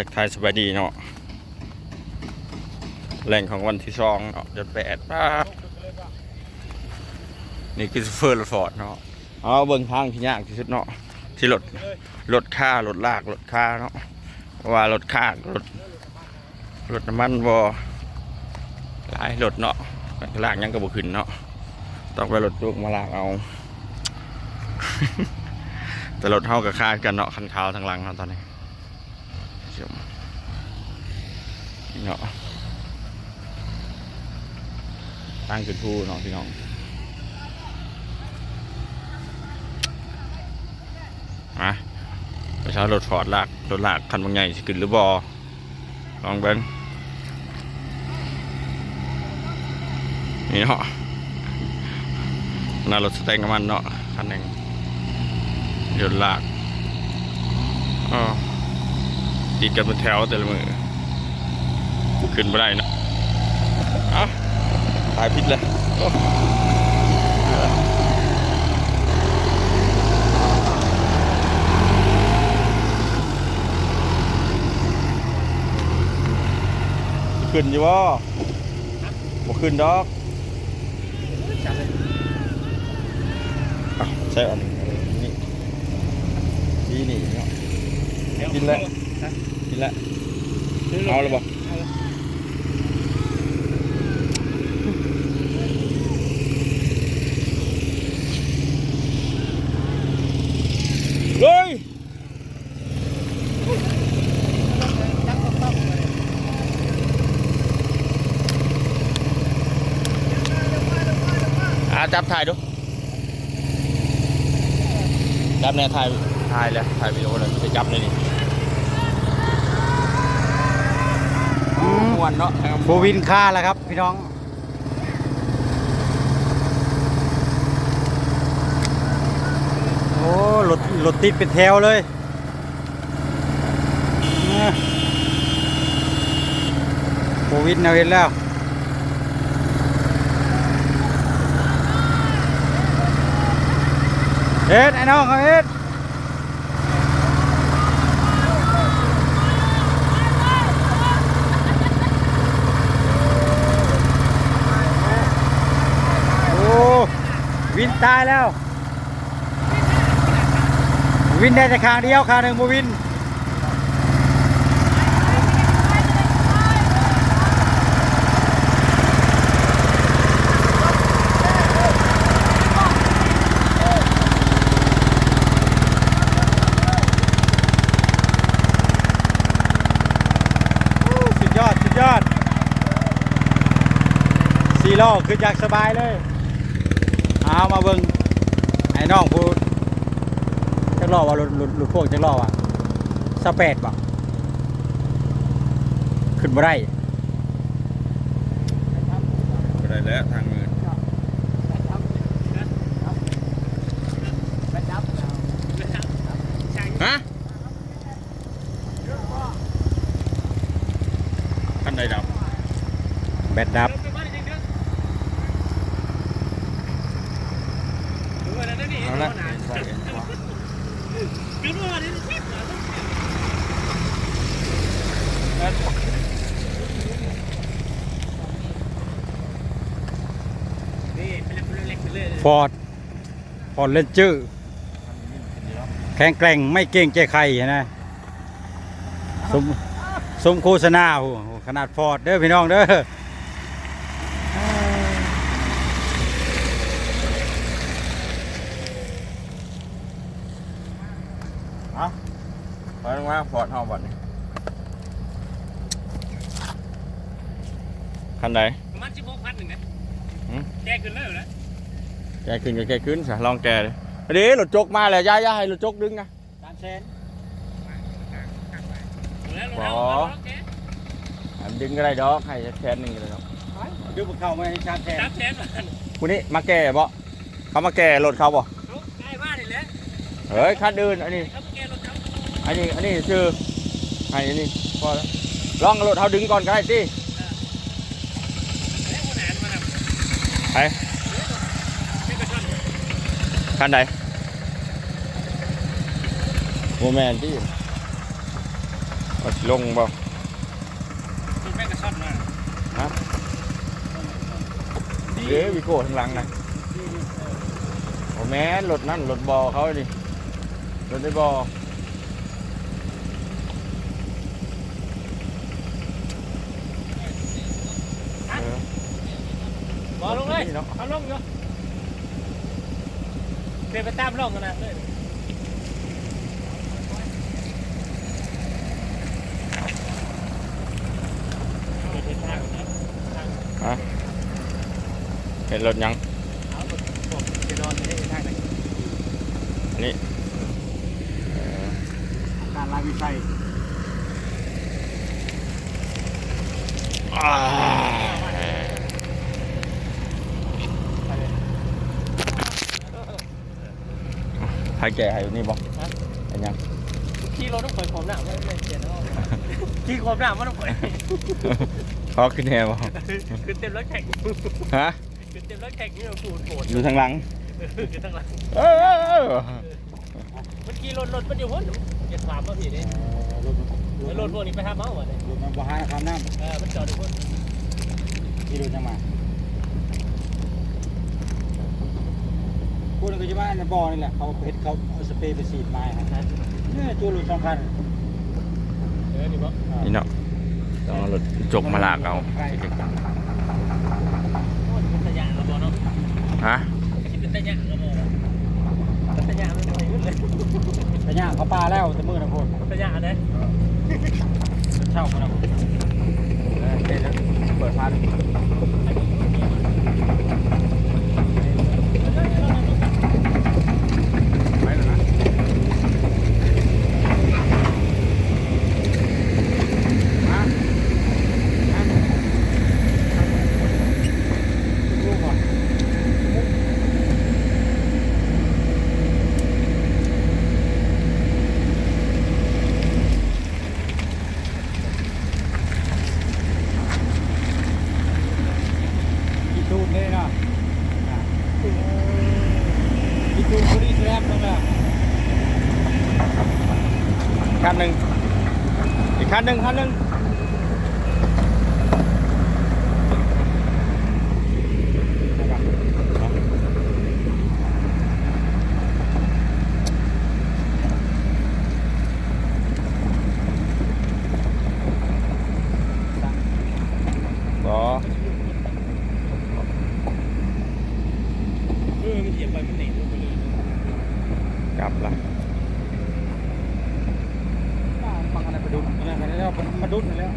ทักทายสบายดีเนาะแหล่งของวันที่สองเนาะเดือนแปดป้านี่คือเฟอร์รถฟอร์ดเนาะเอาเบิ่งทางที่ยากที่สุดเนาะที่รถรถค่ารถลากรถค่าเนาะเพราะว่ารถค่ารถรถน้ำมันบอหลายรถเนาะลากยังกระบุขึ้นเนาะต้องไปรถลูกมาลากเอา แต่รถเท่ากับค่ากันเนาะคันขาวทางหลังเนาะตอนนี้เดี๋ยว นี่เนาะตั้งขึ้นทูเนาะพี่น้องมาไปเช้ารถฟอร์ดลากรถลากคันบางใหญ่สิขึ้นหรือบอลองเบิ้งนี่เนาะน้ารถสแตงน้ำมันเนาะคันหนึ่งยวลากอ๋อติดกันเป็นแถวแต่ละมือ ขึ้นไม่ได้นะเอ้าตายพิษเลยโอ้ขึ้นอยู่บ่บ่ขึ้นดอกอะใช่อันนี้นี่ดีนี่เนาะกินแล้วกินแล้วเอาเลยบ่ จับถ่ายดู จับเนี่ยถ่าย ถ่ายเลย ถ่ายวิดีโอเลยไปจับเลยนี่มวนเนาะโฟวินค่าแล้วครับ พี่น้อง โอ้รถรถติดเป็นแถวเลยเนี่ยโฟวินเอาเห็นแล้ว เอ็ดไอ้น้องเขาเอ็ดโอ้วินตายแล้ว วินได้แต่ข้างเดียวข้างหนึ่งบวิน สุด ยอดสุดยอดสีล้อคืออยากสบายเลย เอามาเบิ่งไอ้น้องพูดจักรล้อว่ารถรถรถพวกจักรล้อว่ะสเปดบ่ขึ้นบ่ได้ไปได้แล้วทางมือฮะ ขั้นใดดับ แบตดับ เอาละฟอร์ด ฟอร์ดเลนเจอร์แข็งแกร่งไม่เก่งใจใครนะ สมสมโฆษณาโอ้โห ขนาดฟอร์ดเด้อพี่น้องเด้อไปลงมาฟอร์ดเฮาบัดนี้คันใดประมาณสิบหกพันหนึ่งนะหืมแกขึ้นแล้วเหรอแกขึ้นก็แกขึ้นสะลองแกเลยเดี๋ยวรถจกมาแล้วย่าย่าให้รถจกดึงนะสามแสนแล้วเรา อ๋อเอาแกอันดึงก็ได้ดอกให้แค่นึงก็ได้ดอกดูบุกเข้ามาให้สามแสนสามแสนบาทคุณนี่มาแก่บ่เขามาแก่รถเขาบ่เขาใกล้บ้านนี่แหละเฮ้ยคันอื่นอันนี้เขาแกรถเขาอันนี้อันนี้ชื่อให้อันนี้พอแล้วลองรถเขาดึงก่อนก็ได้สิแล้วคนอ่านมาแบบไปนี่ก็ชนคันใดโมแมนที่เอาสิลงบ่มีแม่งกระ ชอนมาฮะเด้วิโก้ข้างหลังนะโอ้แม่นรถนั่นรถบอเขาดิรถได้บอเออบอลลงเลยนี่เนาะเอาลงอยู่เดินไปตามลงกันนะเลยเดินทางนะ ทางเห็นรถยังเอาผมผมจะนอนในทางไหนอันนี้เออการลาวิชัยอ่าให้แก่ให้อยู่นี่บ่เห็นยังขี่รถต้องปล่อยผมหน้าไม่ไม่เสียแล้วขี่ผมหน้ามันต้องปล่ อยขอขึ้นแฮบ่คือเต็มรถแข่งฮะคือเต็มรถแข่งนี่เราปูดโผล่อยู่ทางหลังคือทั้งหลังเออเออเออมันขี่รถรถมันอยู่พ้นอย่าถามว่าพี่นี่รถแล้วรถพวกนี้ไปหาเมาส์วะเนี่ยรถมันบ่หาคำน้เออมันจอดอยู่พ้นำที่รถจะมาพูดก็จะว่าในบ่อนี่แหละเขาเพชรเขาเอาสเปรย์ไปฉีดไม้ครับเนี่ยตัวรถสองคันเออนี่บอกนี่เนาะ ต้องเอารถจกมาลากเอาโอ้ยเป็นตะยางกระบอกเนาะฮะคิดเป็นตะยางกระบอกตะยางมันไม่ขึ้นเลยแต่ย่างเขาปลาแล้วแต่มือนะพ่นตะยางอันไหนเช่าคนละเปิดพันไปแล้วนะ ลูกก่อน กินตูนเลยเนาะกินตูนคนนี้แซ่บมากเลยคันหนึ่งอีกคันหนึ่งคันหนึ่งบอ เออมันเหยียบไปมันหนีลงไปเลย กลับละปังอะไรไปดูนะไรไปแล้วมาดูนแล้ว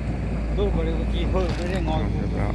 ดูบริวณกีเพิ่มไม่ได้งอยเรียบร้อย